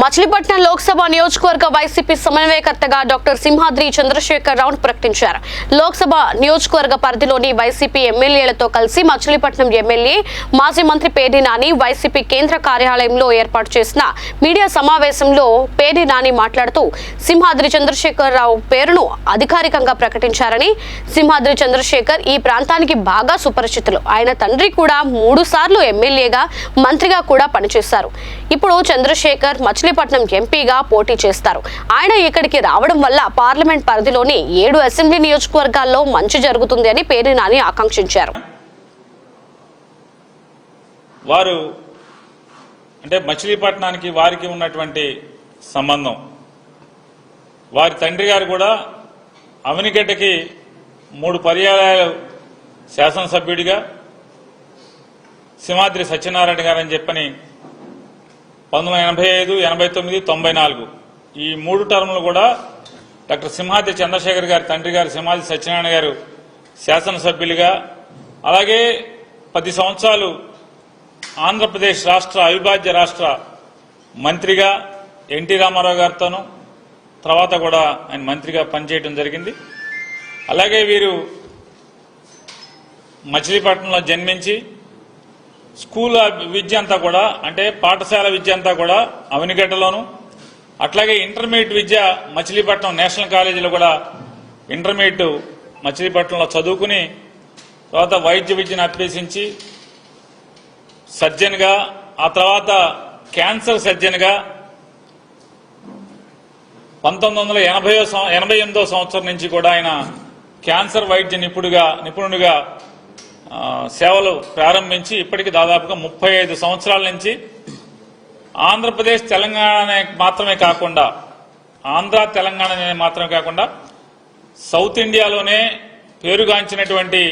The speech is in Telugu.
మచిలీపట్నం లోక్సభ నియోజకవర్గ వైసీపీ సమన్వయకర్తగా డాక్టర్ సింహాద్రి చంద్రశేఖర్ రావు ప్రకటించారు. లోక్సభ నియోజకవర్గ పరిధిలోని వైసీపీ ఎమ్మెల్యేలతో కలిసి మచిలీపట్నం ఎమ్మెల్యే మాజీ మంత్రి పేర్ని నాని వైసీపీ కేంద్ర కార్యాలయంలో ఏర్పాటు చేసిన మీడియా సమావేశంలో పేర్ని నాని మాట్లాడుతూ సింహాద్రి చంద్రశేఖర్ రావు పేరును అధికారికంగా ప్రకటించారని సింహాద్రి చంద్రశేఖర్ ఈ ప్రాంతానికి బాగా సుపరిచితులు. ఆయన తండ్రి కూడా మూడు సార్లు ఎమ్మెల్యేగా మంత్రిగా కూడా పనిచేశారు. ఇప్పుడు చంద్రశేఖర్ మచిలీపట్నం ఎంపీగా పోటీ చేస్తారు. ఆయన ఇక్కడికి రావడం వల్ల పార్లమెంట్ పరిధిలోని ఏడు అసెంబ్లీ నియోజకవర్గాల్లో మంచి జరుగుతుంది అని పేరు నాని ఆకాంక్షించారు. వారు అంటే మచిలీపట్నానికి వారికి ఉన్నటువంటి సంబంధం. వారి తండ్రి గారు కూడా అవనిగడ్డకి మూడు పర్యాయాలు శాసనసభ్యుడిగా సింహాద్రి సత్యనారాయణ గారు అని చెప్పని పంతొమ్మిది ఎనభై ఐదు ఎనభై తొమ్మిది తొంభై నాలుగు. ఈ మూడు టర్ములు కూడా డాక్టర్ సింహాద్రి చంద్రశేఖర్ గారి తండ్రి గారు సింహాద్రి సత్యనారాయణ గారు శాసనసభ్యులుగా అలాగే పది సంవత్సరాలు ఆంధ్రప్రదేశ్ రాష్ట్ర అవిభాజ్య రాష్ట్ర మంత్రిగా ఎన్టీ రామారావు గారితోనూ తర్వాత కూడా ఆయన మంత్రిగా పనిచేయడం జరిగింది. అలాగే వీరు మచిలీపట్నంలో జన్మించి స్కూల్ విద్య అంతా కూడా అంటే పాఠశాల విద్య అంతా కూడా అవనిగడ్డలోను. అట్లాగే ఇంటర్మీడియట్ విద్య మచిలీపట్నం నేషనల్ కాలేజీలో కూడా ఇంటర్మీడియట్ మచిలీపట్నంలో చదువుకుని తర్వాత వైద్య విద్యను అభ్యసించి సర్జన్గా ఆ తర్వాత క్యాన్సర్ సర్జన్గా పంతొమ్మిది వందల ఎనభై ఎనభై ఎనిమిదో సంవత్సరం నుంచి కూడా ఆయన క్యాన్సర్ వైద్య నిపుణుడిగా నిపుణుడిగా సేవలు ప్రారంభించి ఇప్పటికి దాదాపుగా ముప్పై ఐదు సంవత్సరాల నుంచి ఆంధ్రప్రదేశ్ తెలంగాణ మాత్రమే కాకుండా ఆంధ్ర తెలంగాణ మాత్రమే కాకుండా సౌత్ ఇండియాలోనే పేరుగాంచినటువంటి